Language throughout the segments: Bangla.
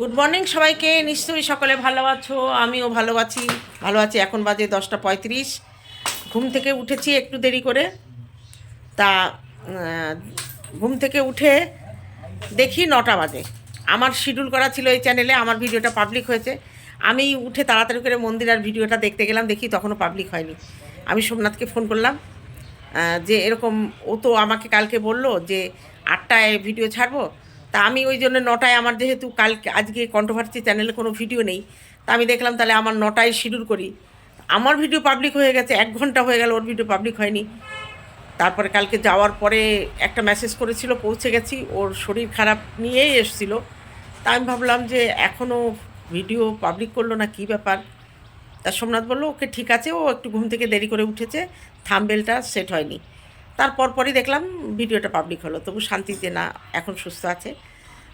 গুড মর্নিং সবাইকে। নিশ্চয়ই সকলে ভালো আছো, আমিও ভালো আছি। ভালো আছি, এখন বাজে দশটা পঁয়ত্রিশ। ঘুম থেকে উঠেছি একটু দেরি করে। তা ঘুম থেকে উঠে দেখি নটা বাজে। আমার শিডিউল করা ছিল এই চ্যানেলে আমার ভিডিওটা পাবলিক হয়েছে। আমি উঠে তাড়াতাড়ি করে মন্দির আর ভিডিওটা দেখতে গেলাম, দেখি তখনও পাবলিক হয়নি। আমি সোমনাথকে ফোন করলাম যে এরকম ও তো আমাকে কালকে বলল যে আটটায় ভিডিও ছাড়বো। তা আমি ওই জন্য নটায় আমার যেহেতু কালকে, আজকে কন্ট্রোভার্সি চ্যানেলে কোনো ভিডিও নেই, তা আমি দেখলাম তাহলে আমার নটায় শিডিউল করি। আমার ভিডিও পাবলিক হয়ে গেছে, এক ঘণ্টা হয়ে গেল ওর ভিডিও পাবলিক হয়নি। তারপরে কালকে যাওয়ার পরে একটা মেসেজ করেছিল, পৌঁছে গেছি, ওর শরীর খারাপ নিয়েই এসছিল। তা আমি ভাবলাম যে এখনও ভিডিও পাবলিক করল না, কী ব্যাপার? তা সোমনাথ বলল, ওকে ঠিক আছে, ও একটু ঘুম থেকে দেরি করে উঠেছে, থামবেলটা সেট হয়নি। তারপর পরই দেখলাম ভিডিওটা পাবলিক হলো। তবু শান্তিতে না, এখন সুস্থ আছে।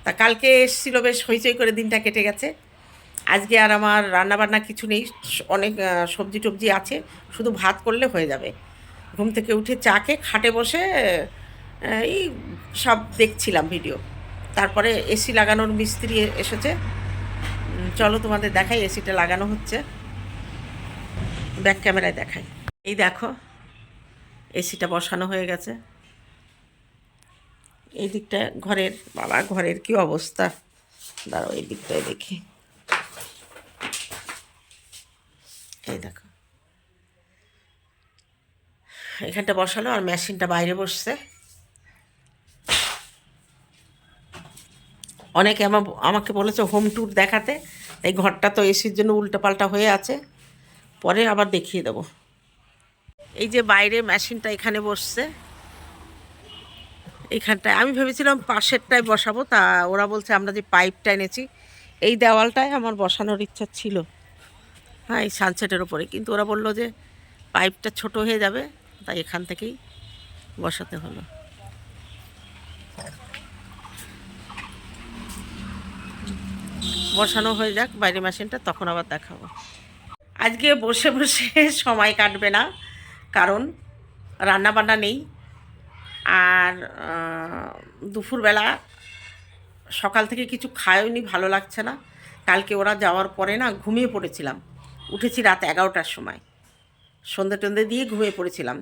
তা কালকে এসেছিল বেশ হইচই করে দিনটা কেটে গেছে। আজকে আর আমার রান্নাবান্না কিছু নেই অনেক সবজি টবজি আছে, শুধু ভাত করলে হয়ে যাবে। ঘুম থেকে উঠে চাকে খাটে বসে এই সব দেখছিলাম ভিডিও তারপরে এসি লাগানোর মিস্ত্রি এসেছে। চলো তোমাদের দেখাই এসিটা লাগানো হচ্ছে। ব্যাক ক্যামেরায় দেখাই। এই দেখো এসিটা বসানো হয়ে গেছে। এই দিকটা ঘরের, বাবা ঘরের কি অবস্থা? দাঁড়াও এই দিকটায় দেখি। এই দেখো। এখানটা বসালো আর মেশিনটা বাইরে বসছে। অনেকে আমার আমাকে বলেছে হোম ট্যুর দেখাতে। এই ঘরটা তো এসির জন্য উল্টোপাল্টা হয়ে আছে। পরে আবার দেখিয়ে দেবো। এই যে বাইরে মেশিনটা এখানে বসছে। এইখানটায় আমি ভেবেছিলাম পাশেরটায় বসাবো, তা ওরা বলছে আমরা যে পাইপটা এনেছি, এই দেওয়ালটায় আমার বসানোর ইচ্ছা ছিল। হ্যাঁ এই সানসেটের ওপরে কিন্তু ওরা বলল যে পাইপটা ছোট হয়ে যাবে, তাই এখান থেকেই বসাতে হলো। বসানো হয়ে যাক, বাইরে মেশিনটা, তখন আবার দেখাবো। আজকে বসে বসে সময় কাটবে না। কারণ রান্নাবান্না নেই। আর দুপুরবেলা সকাল থেকে কিছু খায়নি, ভালো লাগছে না। কালকে ওরা যাওয়ার পরে না ঘুমিয়ে পড়েছিলাম। উঠেছি রাত এগারোটার সময়। সন্ধে টন্ধে দিয়ে ঘুমিয়ে পড়েছিলাম।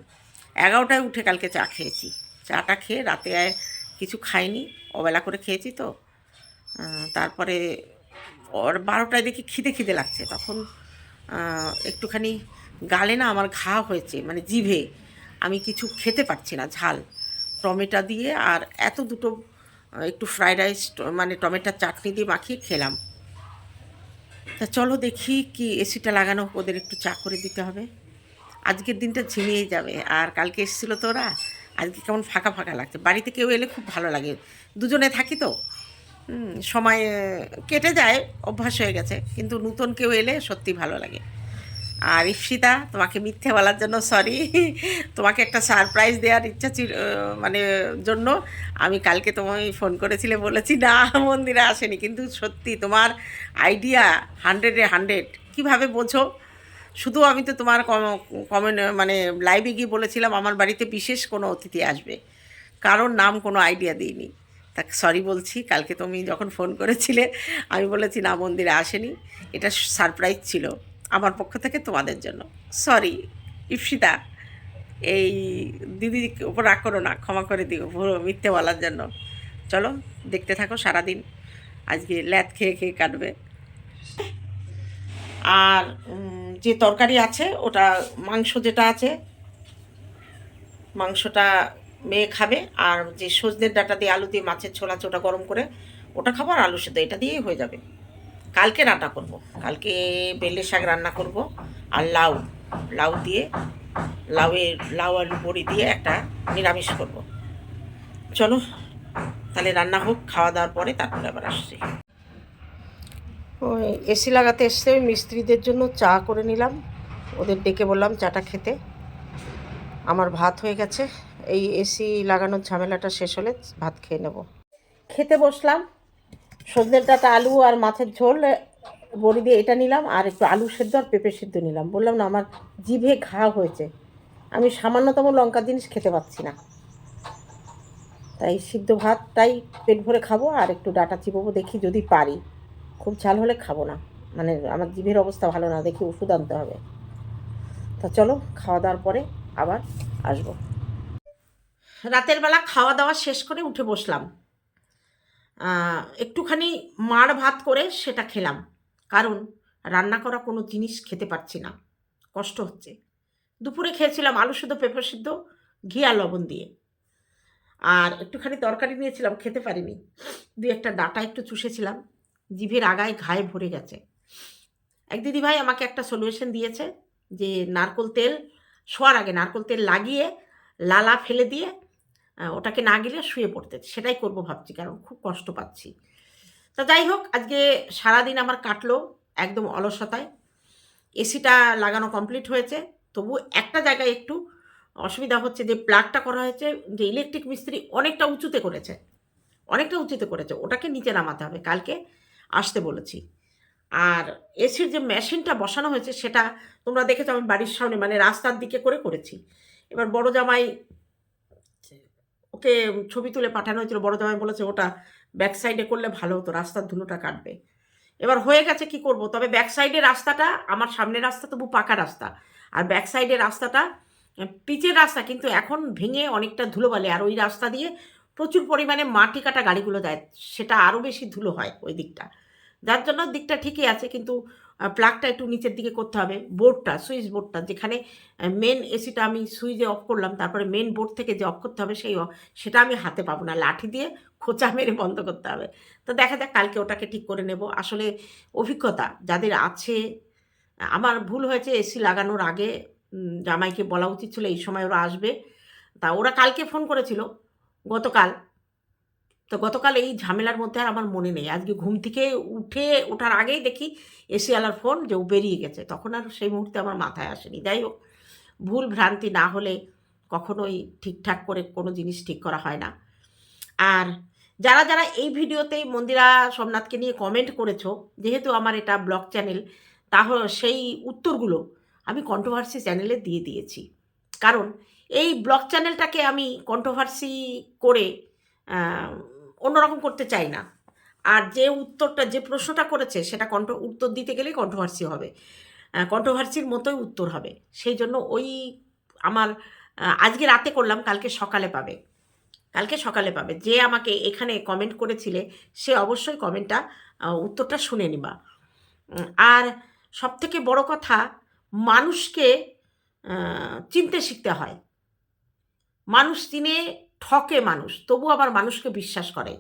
এগারোটায় উঠে কালকে চা খেয়েছি। চাটা খেয়ে রাতে কিছু খাইনি। অবেলা করে খেয়েছি তো। তারপরে ওর বারোটায় দেখি খিদে খিদে লাগছে। তখন একটুখানি গালে না আমার ঘা হয়েছে মানে জিভে। আমি কিছু খেতে পারছি না, ঝাল। টমেটো দিয়ে আর এত দুটো একটু ফ্রাইড রাইস মানে টমেটোর চাটনি দিয়ে মাখিয়ে খেলাম। তা চলো দেখি কি এসিটা লাগানো, ওদের একটু চা করে দিতে হবে। আজকের দিনটা ঝিমিয়েই যাবে। আর কালকে এসেছিল তো ওরা, আজকে কেমন ফাঁকা ফাঁকা লাগছে। বাড়িতে কেউ এলে খুব ভালো লাগে। দুজনে থাকি তো। সময়, কেটে যায়, অভ্যাস হয়ে গেছে। কিন্তু নতুন কেউ এলে সত্যি ভালো লাগে। আর ইপসিতা তোমাকে মিথ্যে বলার জন্য সরি তোমাকে একটা সারপ্রাইজ দেওয়ার ইচ্ছা ছিল মানে জন্য আমি কালকে তোমায় ফোন করেছিলে, বলেছি, না, মন্দিরে আসেনি। কিন্তু সত্যি তোমার আইডিয়া হান্ড্রেডে হান্ড্রেড কীভাবে বোঝো? শুধু আমি তো তোমার কমেন্ট মানে লাইভে গিয়ে বলেছিলাম, আমার বাড়িতে বিশেষ কোনো অতিথি আসবে। কারোর নাম কোনো আইডিয়া দিইনি। তা সরি বলছি, কালকে তুমি যখন ফোন করেছিলে, আমি বলেছি, না, মন্দিরে আসেনি। এটা সারপ্রাইজ ছিল। আমার পক্ষ থেকে তোমাদের জন্য। সরি ইপসিতা এই দিদির উপর রাগ করো না, ক্ষমা করে দিও মিথ্যে বলার জন্য। চলো, দেখতে থাকো সারাদিন। আজকে ল্যাদ খেয়ে খেয়ে কাটবে। আর যে তরকারি আছে, ওটা মাংস যেটা আছে, মাংসটা মেয়ে খাবে, আর যে সজনের ডাটা দিয়ে আলু দিয়ে মাছের ছোলা আছে ওটা গরম করে, ওটা খাব আর আলু সেদ্ধ। এটা দিয়েই হয়ে যাবে। কালকে রান্না করব। কালকে বেলে শাক রান্না করব আর লাউ লাউ দিয়ে লাউয়ের লাউ আলু বড়ি দিয়ে একটা নিরামিষ করব। চলো তাহলে রান্না হোক খাওয়া দাওয়ার পরে তারপরে আবার আসছি। ওই এসি লাগাতে এসছে ওই মিস্ত্রিদের জন্য চা করে নিলাম। ওদের ডেকে বললাম চাটা খেতে। আমার ভাত হয়ে গেছে। এই এসি লাগানোর ঝামেলাটা শেষ হলে ভাত খেয়ে নেব। খেতে বসলাম। সজনের ডাটা আলু আর মাছের ঝোল বড়ি দিয়ে এটা নিলাম আর একটু আলু সেদ্ধ আর পেঁপে সেদ্ধ নিলাম। বললাম না, আমার জিভে ঘা হয়েছে। আমি সামান্যতম লঙ্কা জিনিস খেতে পাচ্ছি না। তাই সিদ্ধ ভাতটাই পেট ভরে খাব আর একটু ডাটা চিপবো দেখি যদি পারি। খুব ঝাল হলে খাব না। মানে আমার জিভের অবস্থা ভালো না, দেখি ওষুধ আনতে হবে। তা চলো, খাওয়া দাওয়ার পরে আবার আসব। রাতের বেলা খাওয়া দাওয়া শেষ করে উঠে বসলাম। একটুখানি মার ভাত করে সেটা খেলাম। কারণ রান্না করা কোনো জিনিস খেতে পারছি না। কষ্ট হচ্ছে। দুপুরে খেয়েছিলাম আলু সিদ্ধ, পেঁপে সিদ্ধ, ঘি আর লবণ দিয়ে। আর একটুখানি তরকারি নিয়েছিলাম, খেতে পারিনি। দুই একটা ডাটা একটু চুষেছিলাম। জিভের আগায় ঘায়ে ভরে গেছে। এক দিদি ভাই আমাকে একটা সলিউশন দিয়েছে যে নারকোল তেল, শোয়ার আগে নারকোল তেল লাগিয়ে লালা ফেলে দিয়ে ওটাকে না গেলে শুয়ে পড়তে, সেটাই করব ভাবছি, কারণ খুব কষ্ট পাচ্ছি। তা যাই হোক, আজকে সারাদিন আমার কাটলো একদম অলসতায়। এসিটা লাগানো কমপ্লিট হয়েছে, তবু একটা জায়গায় একটু অসুবিধা হচ্ছে যে প্লাগটা করা হয়েছে, যে ইলেকট্রিক মিস্ত্রি অনেকটা উঁচুতে করেছে, অনেকটা উঁচুতে করেছে, ওটাকে নিচে নামাতে হবে, কালকে আসতে বলেছি। আর এসির যে মেশিনটা বসানো হয়েছে, সেটা তোমরা দেখেছ আমি বাড়ির সামনে মানে রাস্তার দিকে করে করেছি। এবার বড় জামাই ওকে ছবি তুলে পাঠানো হয়েছিল, বড় জামাই বলেছে ওটা ব্যাক সাইডে করলে ভালো হতো, রাস্তার ধুলোটা কাটবে। এবার হয়ে গেছে কি করব? তবে ব্যাক সাইডে রাস্তাটা, আমার সামনের রাস্তা তবু পাকা রাস্তা, আর ব্যাক সাইডে রাস্তাটা পিচের রাস্তা, কিন্তু এখন ভেঙে অনেকটা ধুলো বলে আর ওই রাস্তা দিয়ে প্রচুর পরিমাণে মাটি কাটা গাড়িগুলো দেয় সেটা আরও বেশি ধুলো হয় ওই দিকটা। যার জন্য দিকটা ঠিকই আছে, কিন্তু প্লাগটা একটু নিচের দিকে করতে হবে। বোর্ডটা, সুইচ বোর্ডটা, যেখানে মেন এসিটা আমি সুইচে অফ করলাম, তারপরে মেন বোর্ড থেকে যে অফ করতে হবে সেই সেটা আমি হাতে পাবো না। লাঠি দিয়ে খোঁচা মেরে বন্ধ করতে হবে। তো দেখা যাক, কালকে ওটাকে ঠিক করে নেব। আসলে অভিজ্ঞতা, যাদের আছে, আমার ভুল হয়েছে এসি লাগানোর আগে জামাইকে বলা উচিত ছিল এই সময় ওরা আসবে। তা ওরা কালকে ফোন করেছিল, গতকাল। তো গতকাল এই ঝামেলার মধ্যে আর আমার মনে নেই। আজকে ঘুম থেকে উঠে ওঠার আগেই দেখি এসিওয়ালার ফোন যে ও বেরিয়ে গেছে। তখন আর সেই মুহূর্তে আমার মাথায় আসেনি। যাই হোক, ভুল ভ্রান্তি না হলে কখনোই ঠিকঠাক করে কোনো জিনিস ঠিক করা হয় না। আর যারা যারা এই ভিডিওতে মন্দিরা সোমনাথকে নিয়ে কমেন্ট করেছ, যেহেতু আমার এটা ব্লগ চ্যানেল তাহলে সেই উত্তরগুলো আমি কন্ট্রোভার্সি চ্যানেলে দিয়ে দিয়েছি। কারণ এই ব্লগ চ্যানেলটাকে আমি কন্ট্রোভার্সি করে অন্যরকম করতে চাই না। আর যে উত্তরটা, যে প্রশ্নটা করেছে, সেটা কন্ট্র উত্তর দিতে গেলেই কন্ট্রোভার্সি হবে। কন্ট্রোভার্সির মতোই উত্তর হবে। সেই জন্য ওই আমার আজকে রাতে করলাম, কালকে সকালে পাবে। কালকে সকালে পাবে। যে আমাকে এখানে কমেন্ট করেছিলে, সে অবশ্যই কমেন্টটা উত্তরটা শুনে নিবা। আর সবথেকে বড় কথা, মানুষকে চিনতে শিখতে হয়। মানুষ চিনে ঠকে মানুষ তবু আবার মানুষকে বিশ্বাস করে।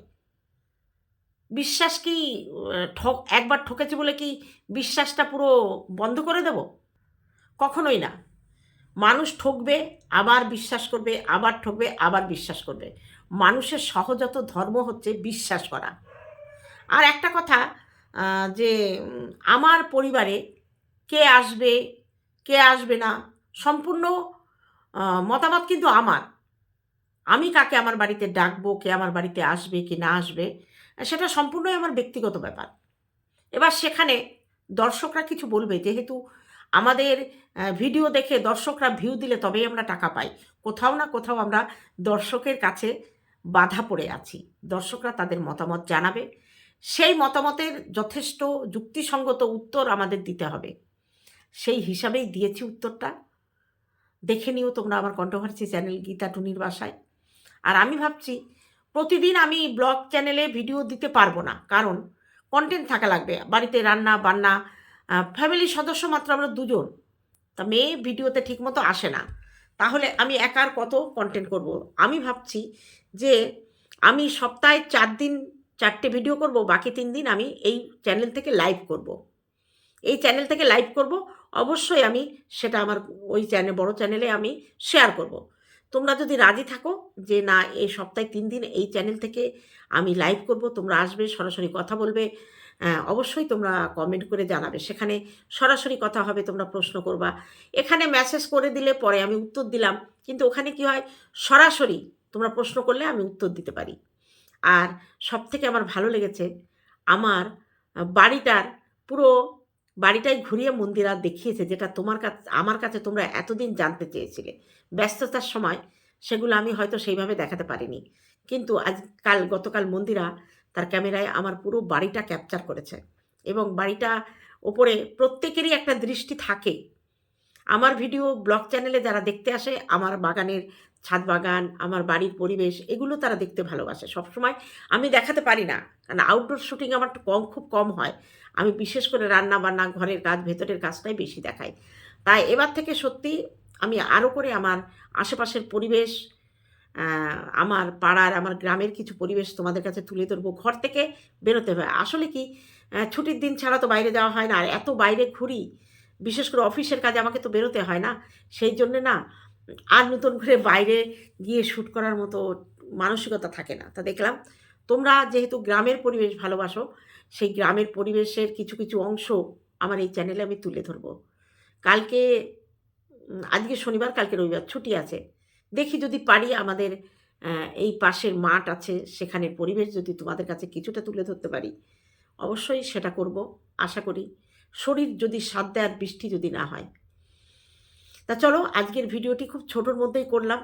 বিশ্বাস কি ঠক, একবার ঠকেছে বলে কি বিশ্বাসটা পুরো বন্ধ করে দেব? কখনোই না। মানুষ ঠকবে, আবার বিশ্বাস করবে, আবার ঠকবে, আবার বিশ্বাস করবে। মানুষের সহজাত ধর্ম হচ্ছে বিশ্বাস করা। আর একটা কথা যে, আমার পরিবারে কে আসবে কে আসবে না, সম্পূর্ণ মতামত কিন্তু আমার। আমি কাকে আমার বাড়িতে ডাকবো, কে আমার বাড়িতে আসবে, কি না আসবে, সেটা সম্পূর্ণই আমার ব্যক্তিগত ব্যাপার। এবার সেখানে দর্শকরা কিছু বলবে, যেহেতু আমাদের ভিডিও দেখে দর্শকরা ভিউ দিলে তবেই আমরা টাকা পাই। কোথাও না কোথাও আমরা দর্শকের কাছে বাধা পড়ে আছি। দর্শকরা তাদের মতামত জানাবে। সেই মতামতের যথেষ্ট যুক্তিসঙ্গত উত্তর আমাদের দিতে হবে। সেই হিসাবেই দিয়েছি উত্তরটা। দেখে নিও তোমরা আমার কন্ট্রোভার্সি চ্যানেল গীতা টুনির বাসায়। আর আমি ভাবছি প্রতিদিন আমি ব্লগ চ্যানেলে ভিডিও দিতে পারব না, কারণ কন্টেন্ট থাকা লাগবে। বাড়িতে রান্না, বান্না ফ্যামিলির সদস্য মাত্র আমরা দুজন। তা মেয়ে ভিডিওতে ঠিকমতো আসে না। তাহলে আমি একার কত কন্টেন্ট করব? আমি ভাবছি যে আমি সপ্তাহে চার দিন চারটে ভিডিও করব, বাকি তিন দিন আমি এই চ্যানেল থেকে লাইভ করব। এই চ্যানেল থেকে লাইভ করব, অবশ্যই আমি সেটা আমার ওই চ্যানেল বড় চ্যানেলে আমি শেয়ার করব। তোমরা যদি রাজি থাকো যে না এই সপ্তাহে তিন দিন এই চ্যানেল থেকে আমি লাইভ করব, তোমরা আসবে, সরাসরি কথা বলবে অবশ্যই তোমরা কমেন্ট করে জানাবে। সেখানে সরাসরি কথা হবে, তোমরা প্রশ্ন করবা। এখানে মেসেজ করে দিলে পরে আমি উত্তর দিলাম, কিন্তু ওখানে কি হয়? সরাসরি তোমরা প্রশ্ন করলে আমি উত্তর দিতে পারি। আর সব থেকে আমার ভালো লেগেছে, আমার বাড়িটার পুরো বাড়িটাই ঘুরিয়ে মন্দিরা দেখিয়েছে যেটা তোমার কাছে, আমার কাছে তোমরা এতদিন জানতে চেয়েছিলে। ব্যস্ততার সময় সেগুলো আমি হয়তো সেইভাবে দেখাতে পারিনি। কিন্তু আজ কাল, গতকাল মন্দিরা তার ক্যামেরায় আমার পুরো বাড়িটা ক্যাপচার করেছে এবং বাড়িটা ওপরে প্রত্যেকেরই একটা দৃষ্টি থাকে। আমার ভিডিও ব্লগ চ্যানেলে যারা দেখতে আসে, আমার বাগানের ছাদ বাগান, আমার বাড়ির পরিবেশ, এগুলো তারা দেখতে ভালোবাসে। সবসময় আমি দেখাতে পারি না। কারণ আউটডোর শুটিং আমার কম, খুব কম হয়। আমি বিশেষ করে রান্না বান্না ঘরের কাজ, ভেতরের কাজটাই বেশি দেখাই। তাই এবার থেকে সত্যি আমি আরও করে আমার আশেপাশের পরিবেশ আমার পাড়ার, আমার গ্রামের কিছু পরিবেশ তোমাদের কাছে তুলে ধরবো ঘর থেকে বেরোতে হয়। আসলে কি ছুটির দিন ছাড়া তো বাইরে যাওয়া হয় না। আর এত বাইরে ঘুরি, বিশেষ করে অফিসের কাজে আমাকে তো বেরোতে হয় না। সেই জন্যে না, আর নতুন করে বাইরে গিয়ে শ্যুট করার মতো মানসিকতা থাকে না। তা দেখলাম তোমরা যেহেতু গ্রামের পরিবেশ ভালোবাসো, সেই গ্রামের পরিবেশের কিছু কিছু অংশ আমার এই চ্যানেলে আমি তুলে ধরবো। কালকে আজকে শনিবার, কালকে রবিবার ছুটি আছে। দেখি যদি পারি আমাদের এই পাশের মাঠ আছে, সেখানের পরিবেশ যদি তোমাদের কাছে কিছুটা তুলে ধরতে পারি। অবশ্যই সেটা করব, আশা করি। শরীর যদি সাথ দেয় আর বৃষ্টি যদি না হয়। তা চলো, আজকের ভিডিওটি খুব ছোটোর মধ্যেই করলাম।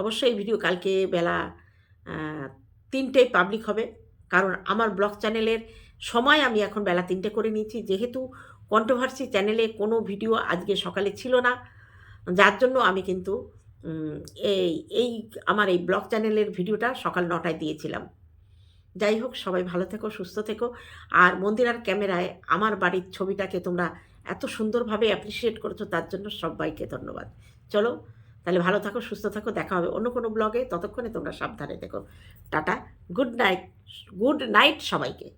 অবশ্যই এই ভিডিও কালকে বেলা আহ, তিনটেয় পাবলিক হবে। কারণ আমার ব্লগ চ্যানেলের সময় আমি এখন বেলা তিনটে করে নিয়েছি। যেহেতু কন্ট্রোভার্সি চ্যানেলে কোনো ভিডিও আজকে সকালে ছিল না যার জন্য আমি কিন্তু এই এই আমার এই ব্লগ চ্যানেলের ভিডিওটা সকাল নটায় দিয়েছিলাম। যাই হোক সবাই ভালো থেকো সুস্থ থেকো। আর মন্দিরার ক্যামেরায় আমার বাড়ির ছবিটাকে তোমরা এত সুন্দরভাবে অ্যাপ্রিসিয়েট করেছ তার জন্য সবাইকে ধন্যবাদ। চলো তাহলে ভালো থাকো, সুস্থ থাকো, দেখা হবে অন্য কোনো ব্লগে ততক্ষণে তোমরা সাবধানে থেকো। Tata good night good night সবাইকে।